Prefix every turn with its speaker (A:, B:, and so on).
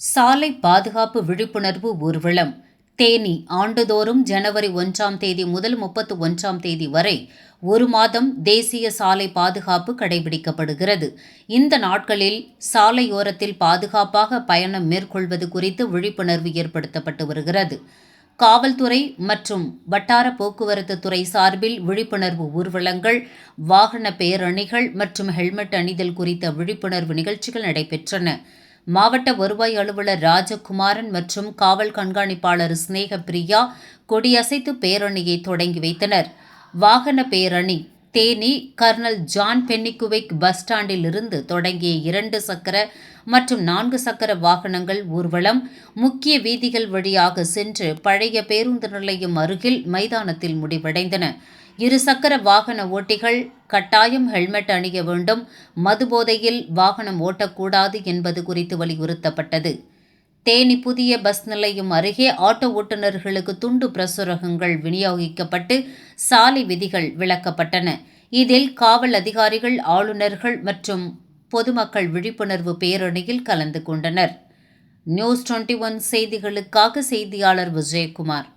A: சாலை பாதுகாப்பு விழிப்புணர்வு ஊர்வலம். தேனி ஆண்டுதோறும் ஜனவரி ஒன்றாம் தேதி முதல் முப்பத்து ஒன்றாம் தேதி வரை ஒரு மாதம் தேசிய சாலை பாதுகாப்பு கடைபிடிக்கப்படுகிறது. இந்த நாட்களில் சாலையோரத்தில் பாதுகாப்பாக பயணம் மேற்கொள்வது குறித்து விழிப்புணர்வு ஏற்படுத்தப்பட்டு வருகிறது. காவல்துறை மற்றும் வட்டார போக்குவரத்து துறை சார்பில் விழிப்புணர்வு ஊர்வலங்கள் வாகன பேரணிகள் மற்றும் ஹெல்மெட் அணிதல் குறித்த விழிப்புணர்வு நிகழ்ச்சிகள் நடைபெற்றன. மாவட்ட வருவாய் அலுவலர் ராஜகுமாரன் மற்றும் காவல் கண்காணிப்பாளர் ஸ்னேக பிரியா கொடியசைத்து பேரணியை தொடங்கி வைத்தனர். வாகன பேரணி Theni colonel John Pennycuick bus ஸ்டாண்டில் இருந்து தொடங்கிய இரண்டு சக்கர மற்றும் நான்கு சக்கர வாகனங்கள் ஊர்வலம் முக்கிய வீதிகள் வழியாக சென்று பழைய பேருந்து நிலையம் அருகில் மைதானத்தில் முடிவடைந்தன. இருசக்கர வாகன ஓட்டிகள் கட்டாயம் ஹெல்மெட் அணிய வேண்டும். மதுபோதையில் வாகனம் ஓட்டக்கூடாது என்பது குறித்து வலியுறுத்தப்பட்டது. தேனி புதிய பஸ் நிலையம் அருகே ஆட்டோ ஓட்டுநர்களுக்கு துண்டு பிரசுரகங்கள் விநியோகிக்கப்பட்டு சாலை விதிகள் விளக்கப்பட்டன இதில் காவல் அதிகாரிகள் ஆளுநர்கள் மற்றும் பொதுமக்கள் விழிப்புணர்வு பேரணியில் கலந்து கொண்டனர். நியூஸ் டுவெண்ட்டி ஒன் செய்திகளுக்காக செய்தியாளர் விஜயகுமார்.